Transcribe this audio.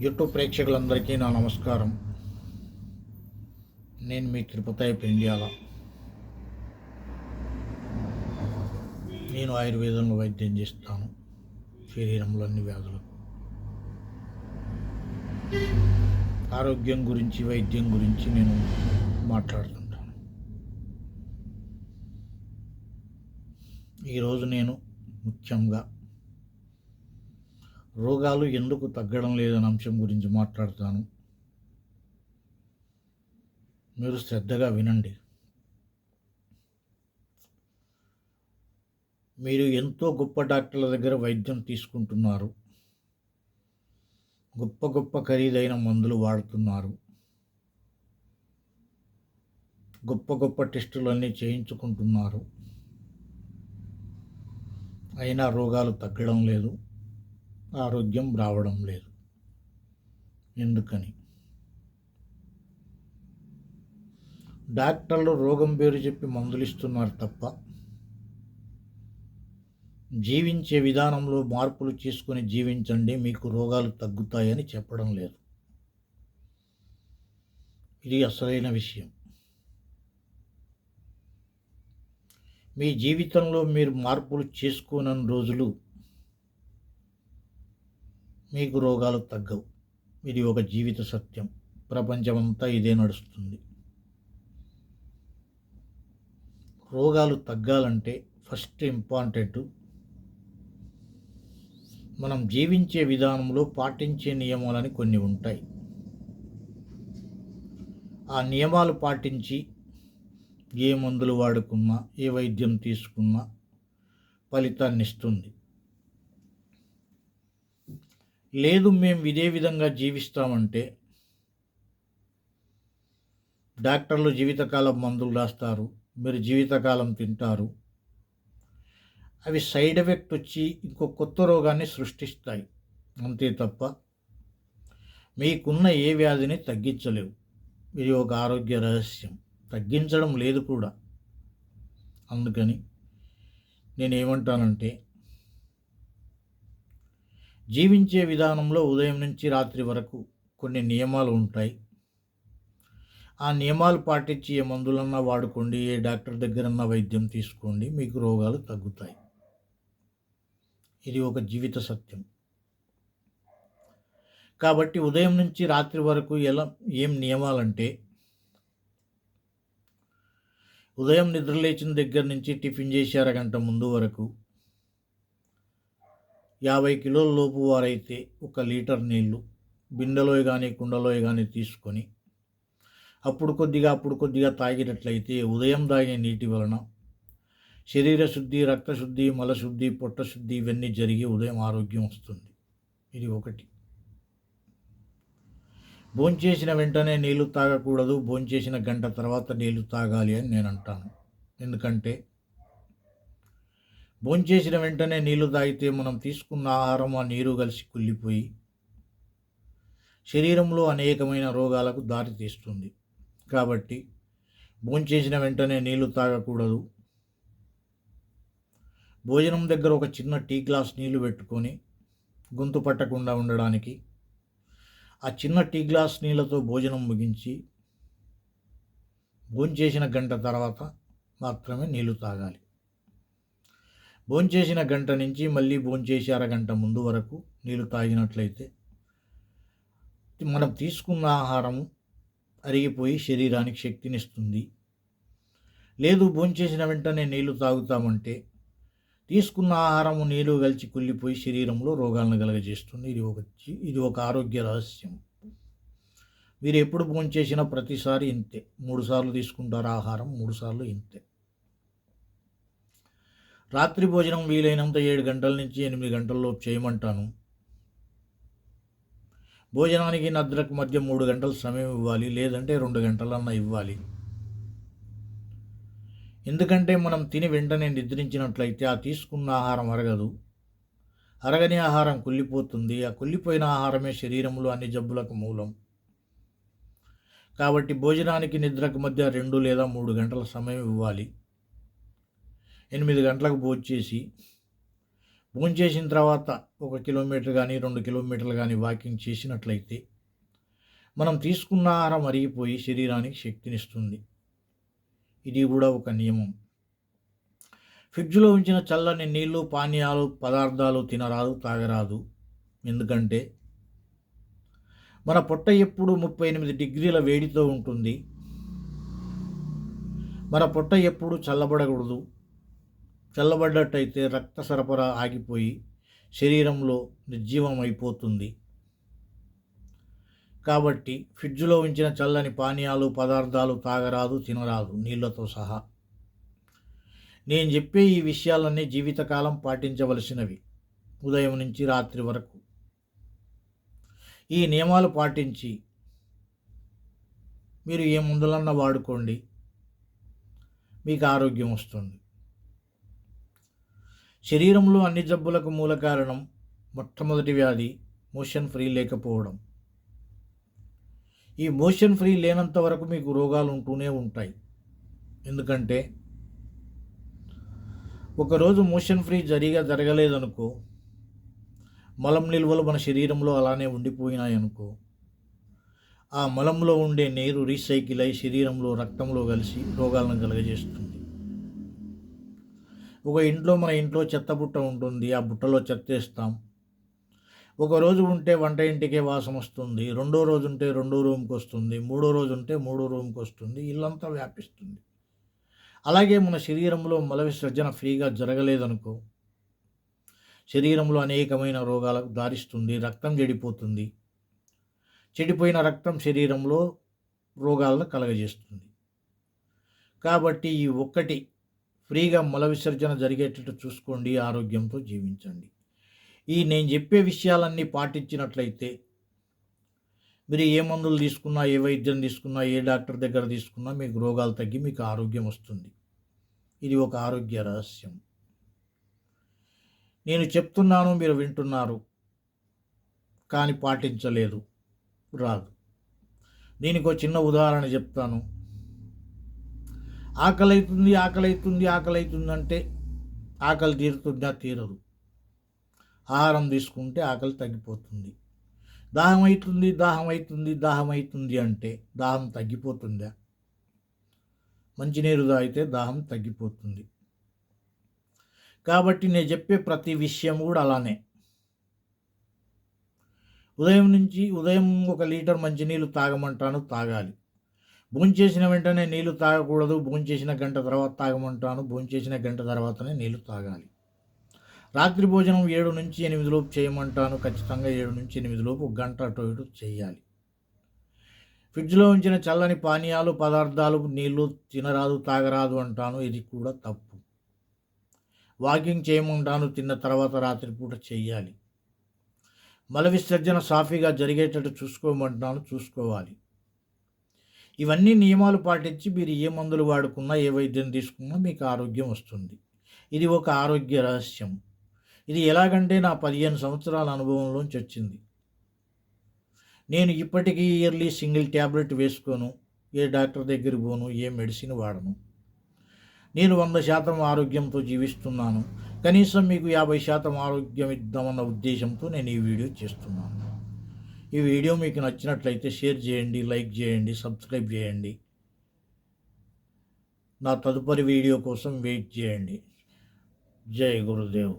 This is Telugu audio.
యూట్యూబ్ ప్రేక్షకులందరికీ నా నమస్కారం. నేను మీ తిరుపతి పెండియాల. నేను ఆయుర్వేదంలో వైద్యం చేస్తాను. శరీరంలో అన్ని వ్యాధులకు. ఆరోగ్యం గురించి వైద్యం గురించి నేను మాట్లాడుతుంటాను. ఈరోజు నేను ముఖ్యంగా రోగాలు ఎందుకు తగ్గడం లేదనే అంశం గురించి మాట్లాడతాను. మీరు శ్రద్ధగా వినండి. మీరు ఎంతో గొప్ప డాక్టర్ల దగ్గర వైద్యం తీసుకుంటున్నారు. గొప్ప గొప్ప ఖరీదైన మందులు వాడుతున్నారు. గొప్ప గొప్ప టెస్టులన్నీ చేయించుకుంటున్నారు. అయినా రోగాలు తగ్గడం లేదు. ఆరోగ్యం రావడం లేదు. ఎందుకని? డాక్టర్లు రోగం పేరు చెప్పి మందులు ఇస్తున్నారు తప్ప జీవించే విధానంలో మార్పులు చేసుకొని జీవించండి మీకు రోగాలు తగ్గుతాయని చెప్పడం లేదు. ఇది అసలైన విషయం. మీ జీవితంలో మీరు మార్పులు చేసుకోనని రోజులు మీకు రోగాలు తగ్గవు. ఇది ఒక జీవిత సత్యం. ప్రపంచమంతా ఇదే నడుస్తుంది. రోగాలు తగ్గాలంటే ఫస్ట్ ఇంపార్టెంట్. మనం జీవించే విధానంలో పాటించే నియమాలని కొన్ని ఉంటాయి. ఆ నియమాలు పాటించి ఏ మందులు వాడుకున్నా ఏ వైద్యం తీసుకున్నా ఫలితాన్ని ఇస్తుంది. లేదు మేము ఇదే విధంగా జీవిస్తామంటే డాక్టర్లు జీవితకాలం మందులు రాస్తారు మీరు జీవితకాలం తింటారు. అవి సైడ్ ఎఫెక్ట్ వచ్చి ఇంకో కొత్త రోగాన్ని సృష్టిస్తాయి. అంతే తప్ప మీకున్న ఏ వ్యాధిని తగ్గించలేవు. ఇది ఒక ఆరోగ్య రహస్యం. తగ్గించడం లేదు కూడా. అందుకని నేనేమంటానంటే జీవించే విధానంలో ఉదయం నుంచి రాత్రి వరకు కొన్ని నియమాలు ఉంటాయి. ఆ నియమాలు పాటించి ఏ మందులన్నా వాడుకోండి ఏ డాక్టర్ దగ్గరన్నా వైద్యం తీసుకోండి మీకు రోగాలు తగ్గుతాయి. ఇది ఒక జీవిత సత్యం. కాబట్టి ఉదయం నుంచి రాత్రి వరకు ఎలా ఏం నియమాలంటే ఉదయం నిద్రలేచిన దగ్గర నుంచి టిఫిన్ చేసి అరగంట ముందు వరకు యాభై కిలోల లోపు వారైతే ఒక లీటర్ నీళ్ళు బిందెలో కానీ కుండలో కానీ తీసుకొని అప్పుడు కొద్దిగా అప్పుడు కొద్దిగా తాగినట్లయితే ఉదయం తాగే నీటి వలన శరీర శుద్ధి రక్తశుద్ధి మలశుద్ధి పొట్టశుద్ధి ఇవన్నీ జరిగి ఉదయం ఆరోగ్యం వస్తుంది. ఇది ఒకటి. భోంచేసిన వెంటనే నీళ్ళు తాగకూడదు. భోంచేసిన గంట తర్వాత నీళ్ళు తాగాలి అని నేను అంటాను ఎందుకంటే భోంచేసిన వెంటనే నీళ్ళు తాగితే మనం తీసుకున్న ఆహారం ఆ నీరు కలిసి కుళ్ళిపోయి శరీరంలో అనేకమైన రోగాలకు దారి తీస్తుంది. కాబట్టి భోంచేసిన వెంటనే నీళ్ళు తాగకూడదు. భోజనం దగ్గర ఒక చిన్న టీ గ్లాస్ నీళ్ళు పెట్టుకొని గొంతు పట్టకుండా ఉండడానికి ఆ చిన్న టీ గ్లాస్ నీళ్ళతో భోజనం ముగించి భోంచేసిన గంట తర్వాత మాత్రమే నీళ్ళు తాగాలి. భోంచేసిన గంట నుంచి మళ్ళీ భోంచేసి అరగంట ముందు వరకు నీళ్ళు తాగినట్లయితే మనం తీసుకున్న ఆహారము అరిగిపోయి శరీరానికి శక్తినిస్తుంది. లేదు భోంచేసిన వెంటనే నీళ్ళు తాగుతామంటే తీసుకున్న ఆహారము నీళ్ళు కలిసి కుళ్ళిపోయి శరీరంలో రోగాలను కలగజేస్తుంది. ఇది ఒక ఇది ఒక ఆరోగ్య రహస్యం. మీరు ఎప్పుడు భోంచేసినా ప్రతిసారి ఇంతే. మూడు సార్లు తీసుకుంటారు ఆహారం మూడు సార్లు ఇంతే. రాత్రి భోజనం వీలైనంత ఏడు గంటల నుంచి ఎనిమిది గంటల్లోపు చేయమంటాను. భోజనానికి నిద్రకు మధ్య మూడు గంటల సమయం ఇవ్వాలి లేదంటే రెండు గంటలన్నా ఇవ్వాలి. ఎందుకంటే మనం తిని వెంటనే నిద్రించినట్లయితే ఆ తీసుకున్న ఆహారం అరగదు. అరగని ఆహారం కుళ్ళిపోతుంది. ఆ కుళ్ళిపోయిన ఆహారమే శరీరంలో అన్ని జబ్బులకు మూలం. కాబట్టి భోజనానికి నిద్రకు మధ్య రెండు లేదా మూడు గంటల సమయం ఇవ్వాలి. ఎనిమిది గంటలకు భోజేసి భోంచేసిన తర్వాత ఒక కిలోమీటర్ కానీ రెండు కిలోమీటర్లు కానీ వాకింగ్ చేసినట్లయితే మనం తీసుకున్న ఆహారం అరిగిపోయి శరీరానికి శక్తినిస్తుంది. ఇది కూడా ఒక నియమం. ఫ్రిడ్జ్లో ఉంచిన చల్లని నీళ్ళు పానీయాలు పదార్థాలు తినరాదు తాగరాదు. ఎందుకంటే మన పొట్ట ఎప్పుడు ముప్పై ఎనిమిది డిగ్రీల వేడితో ఉంటుంది. మన పొట్ట ఎప్పుడు చల్లబడకూడదు. చల్లబడ్డట్టయితే రక్త సరఫరా ఆగిపోయి శరీరంలో నిర్జీవం అయిపోతుంది కాబట్టి ఫ్రిడ్జ్లో ఉంచిన చల్లని పానీయాలు పదార్థాలు తాగరాదు తినరాదు నీళ్ళతో సహా. నేను చెప్పే ఈ విషయాలన్నీ జీవితకాలం పాటించవలసినవి ఉదయం నుంచి రాత్రి వరకు. ఈ నియమాలు పాటించి మీరు ఏ మందులన్నా వాడుకోండి. మీకు ఆరోగ్యం వస్తుంది. శరీరంలో అన్ని జబ్బులకు మూల కారణం మొట్టమొదటి వ్యాధి మోషన్ ఫ్రీ లేకపోవడం. ఈ మోషన్ ఫ్రీ లేనంత వరకు మీకు రోగాలు ఉంటూనే ఉంటాయి. ఎందుకంటే ఒకరోజు మోషన్ ఫ్రీ జరిగా జరగలేదనుకో మలం నిల్వలు మన శరీరంలో అలానే ఉండిపోయినాయనుకో ఆ మలంలో ఉండే నీరు రీసైకిల్ అయి శరీరంలో రక్తంలో కలిసి రోగాలను కలుగజేస్తుంది. ఒక ఇంట్లో మన ఇంట్లో చెత్త బుట్ట ఉంటుంది ఆ బుట్టలో చెత్తేస్తాం ఒక రోజు ఉంటే వంట ఇంటికే వాసన వస్తుంది రెండో రోజు ఉంటే రెండో రూమ్కి వస్తుంది మూడో రోజు ఉంటే మూడో రూమ్కి వస్తుంది ఇల్లంతా వ్యాపిస్తుంది. అలాగే మన శరీరంలో మల విసర్జన ఫ్రీగా జరగలేదనుకో శరీరంలో అనేకమైన రోగాలకు దారిస్తుంది రక్తం చెడిపోతుంది. చెడిపోయిన రక్తం శరీరంలో రోగాలను కలగజేస్తుంది. కాబట్టి ఈ ఒక్కటి ఫ్రీగా మల విసర్జన జరిగేటట్టు చూసుకోండి ఆరోగ్యంతో జీవించండి. ఈ నేను చెప్పే విషయాలన్నీ పాటించినట్లయితే మీరు ఏ మందులు తీసుకున్నా ఏ వైద్యం తీసుకున్నా ఏ డాక్టర్ దగ్గర తీసుకున్నా మీకు రోగాలు తగ్గి మీకు ఆరోగ్యం వస్తుంది. ఇది ఒక ఆరోగ్య రహస్యం. నేను చెప్తున్నాను మీరు వింటున్నారు కానీ పాటించలేదు రాదు. దీనికి ఒక చిన్న ఉదాహరణ చెప్తాను. ఆకలి అవుతుంది ఆకలి అవుతుంది ఆకలి అవుతుంది అంటే ఆకలి తీరుతుందా? తీరదు. ఆహారం తీసుకుంటే ఆకలి తగ్గిపోతుంది. దాహం అవుతుంది దాహం అవుతుంది దాహం అవుతుంది అంటే దాహం తగ్గిపోతుందా? మంచినీరు తాగితే దాహం తగ్గిపోతుంది. కాబట్టి నేను చెప్పే ప్రతి విషయం కూడా అలానే. ఉదయం నుంచి ఉదయం ఒక లీటర్ మంచినీళ్ళు తాగమంటాను తాగాలి. భోంచేసిన వెంటనే నీళ్ళు తాగకూడదు భోంచేసిన గంట తర్వాత తాగమంటాను భోంచేసిన గంట తర్వాతనే నీళ్ళు తాగాలి. రాత్రి భోజనం ఏడు నుంచి ఎనిమిది లోపు చేయమంటాను ఖచ్చితంగా ఏడు నుంచి ఎనిమిది లోపు గంట అటు ఇటు చేయాలి. ఫ్రిడ్జ్లో ఉంచిన చల్లని పానీయాలు పదార్థాలు నీళ్ళు తినరాదు తాగరాదు అంటాను ఇది కూడా తప్పు. వాకింగ్ చేయమంటాను తిన్న తర్వాత రాత్రిపూట చేయాలి. మల విసర్జన సాఫీగా జరిగేటట్టు చూసుకోమంటాను చూసుకోవాలి. ఇవన్నీ నియమాలు పాటించి మీరు ఏ మందులు వాడుకున్నా ఏ వైద్యం తీసుకున్నా మీకు ఆరోగ్యం వస్తుంది. ఇది ఒక ఆరోగ్య రహస్యం. ఇది ఎలాగంటే నా పదిహేను సంవత్సరాల అనుభవంలోంచి వచ్చింది. నేను ఇప్పటికీ ఇయర్లీ సింగిల్ ట్యాబ్లెట్ వేసుకోను ఏ డాక్టర్ దగ్గరికి పోను ఏ మెడిసిన్ వాడను. నేను వంద శాతం ఆరోగ్యంతో జీవిస్తున్నాను. కనీసం మీకు యాభై శాతం ఆరోగ్యం ఇద్దామన్న ఉద్దేశంతో నేను ఈ వీడియో చేస్తున్నాను. ఈ వీడియో మీకు నచ్చినట్లయితే షేర్ చేయండి లైక్ చేయండి సబ్స్క్రైబ్ చేయండి. నా తదుపరి వీడియో కోసం వెయిట్ చేయండి. జై గురుదేవ్.